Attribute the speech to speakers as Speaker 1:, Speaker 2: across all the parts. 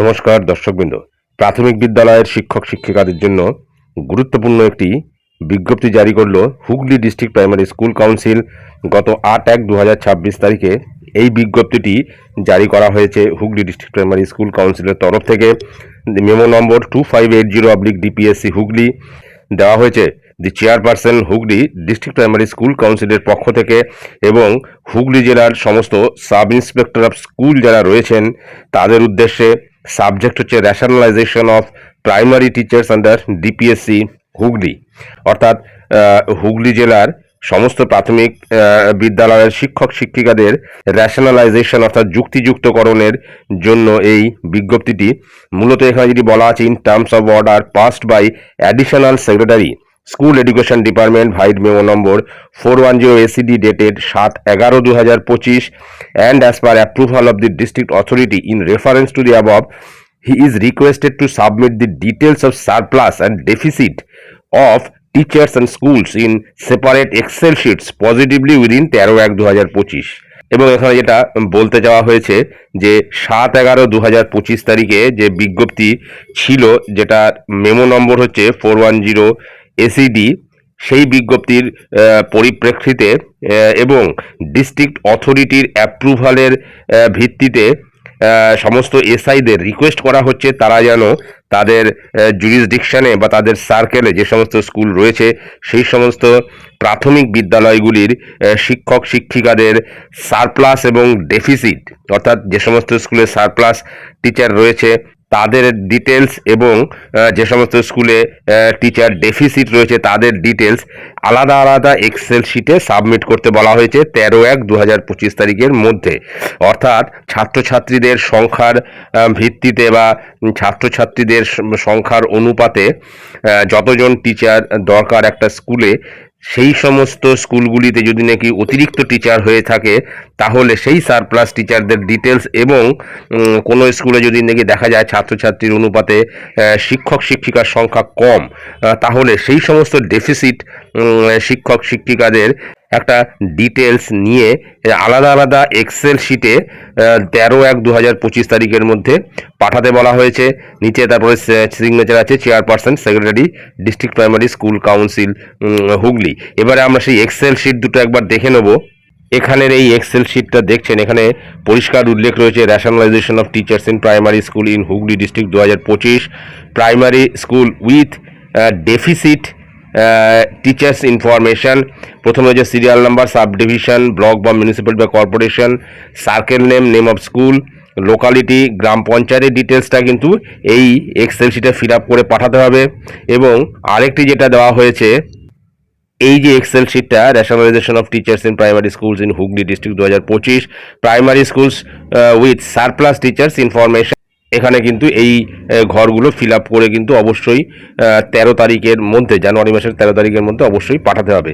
Speaker 1: নমস্কার দর্শকবৃন্দ। প্রাথমিক বিদ্যালয়ের শিক্ষক শিক্ষিকাদের জন্য গুরুত্বপূর্ণ একটি বিজ্ঞপ্তি জারি করল Hooghly district primary school council. গত আট এক দু তারিখে এই বিজ্ঞপ্তিটি জারি করা হয়েছে হুগলি ডিস্ট্রিক্ট প্রাইমারি স্কুল কাউন্সিলের তরফ থেকে। Memo number two five eight zero oblique DPSC Hooghly দেওয়া হয়েছে। The chairperson Hooghly district primary school কাউন্সিলের পক্ষ থেকে এবং হুগলি জেলার সমস্ত সাব ইন্সপেক্টর অফ স্কুল যারা রয়েছেন, তাদের উদ্দেশ্যে সাবজেক্ট হচ্ছে rationalisation of primary teachers under DPSC Hooghly. অর্থাৎ হুগলি জেলার সমস্ত প্রাথমিক বিদ্যালয়ের শিক্ষক, শিক্ষিকাদের র্যাশনালাইজেশন অর্থাৎ যুক্তিযুক্তকরণের জন্য এই বিজ্ঞপ্তিটি। মূলত এখানে যদি বলা আছে in terms of order passed by additional secretary school education department, vide memo number, four one zero ACD dated সাত এগারো দু হাজার পঁচিশ and as per approval of the district authority in reference to the above he is requested to submit the details of surplus and deficit of teachers and schools in separate excel sheets positively within তেরো এক দু হাজার পঁচিশ। এবং এখানে যেটা বলতে যাওয়া হয়েছে যে সাত এগারো দু হাজার পঁচিশ তারিখে যে বিজ্ঞপ্তি ছিল যেটা মেমো নম্বর হচ্ছে ফোর ওয়ান জিরো এসিডি সেই বিজ্ঞপ্তির পরিপ্রেক্ষিতে এবং ডিস্ট্রিক্ট অথরিটির অ্যাপ্রুভালের ভিত্তিতে সমস্ত এসআইদের রিকোয়েস্ট করা হচ্ছে তারা যেন তাদের জুরিসডিকশনে বা তাদের সার্কেলে যে সমস্ত স্কুল রয়েছে, সেই সমস্ত প্রাথমিক বিদ্যালয়গুলির শিক্ষক শিক্ষিকাদের সারপ্লাস এবং ডেফিসিট অর্থাৎ যে সমস্ত স্কুলে সারপ্লাস টিচার রয়েছে তাদের ডিটেলস এবং যে সমস্ত স্কুলে টিচার ডেফিসিট রয়েছে, তাদের ডিটেলস আলাদা আলাদা এক্সেল শিটে সাবমিট করতে বলা হয়েছে তেরো এক দু হাজার পঁচিশ তারিখের মধ্যে। অর্থাৎ ছাত্রছাত্রীদের সংখ্যার ভিত্তিতে বা ছাত্রছাত্রীদের সংখ্যার অনুপাতে যতজন টিচার দরকার একটা স্কুলে সেই সমস্ত স্কুলগুলিতে যদি নাকি অতিরিক্ত টিচার হয়ে থাকে, তাহলে সেই সারপ্লাস টিচারদের ডিটেলস এবং কোন স্কুলে যদি নাকি দেখা যায় ছাত্রছাত্রীর অনুপাতে শিক্ষক শিক্ষিকার সংখ্যা কম তাহলে সেই সমস্ত ডেফিসিট শিক্ষক শিক্ষিকাদের একটা ডিটেলস নিয়ে আলাদা আলাদা এক্সেল শিটে তেরো এক দু হাজার পঁচিশ তারিখের মধ্যে পাঠাতে বলা হয়েছে। নিচে তারপরে সিগনেচার আছে chairperson secretary district primary school council Hooghly. এবারে আমরা সেই এক্সেল শিট দুটো একবার দেখে নেব। এখানের এই এক্সেল শিটটা দেখছেন, এখানে পরিষ্কার উল্লেখ রয়েছে rationalisation of teachers in primary school in Hooghly district দু হাজার পঁচিশ। Primary school with deficit teachers information প্রথমে হচ্ছে serial number sub division block বা মিউনিসিপ্যাল বা corporation circle name name of school locality গ্রাম পঞ্চায়েতের ডিটেলসটা কিন্তু এই এক্সেল শিটে ফিল আপ করে পাঠাতে হবে। এবং আরেকটি যেটা দেওয়া হয়েছে, এই যে Excel শিটটা rationalisation of teachers in primary schools in Hooghly district দু হাজার পঁচিশ primary schools with surplus teachers information এখানে কিন্তু এই ঘরগুলো ফিল করে কিন্তু অবশ্যই তেরো তারিখের মধ্যে, জানুয়ারি মাসের তেরো তারিখের মধ্যে অবশ্যই পাঠাতে হবে।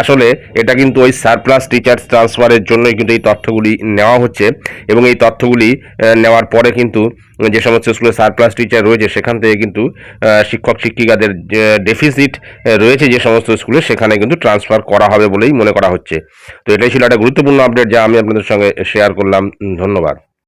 Speaker 1: আসলে এটা কিন্তু ওই সারপ্লাস টিচার্স ট্রান্সফারের জন্যই কিন্তু এই তথ্যগুলি নেওয়া হচ্ছে এবং এই তথ্যগুলি নেওয়ার পরে কিন্তু যে সমস্ত স্কুলে সারপ্লাস টিচার রয়েছে, সেখান থেকে কিন্তু শিক্ষক শিক্ষিকাদের ডেফিসিট রয়েছে যে সমস্ত স্কুলে সেখানে কিন্তু ট্রান্সফার করা হবে বলেই মনে করা হচ্ছে। তো এটাই ছিল একটা গুরুত্বপূর্ণ আপডেট যা আমি আপনাদের সঙ্গে শেয়ার করলাম। ধন্যবাদ।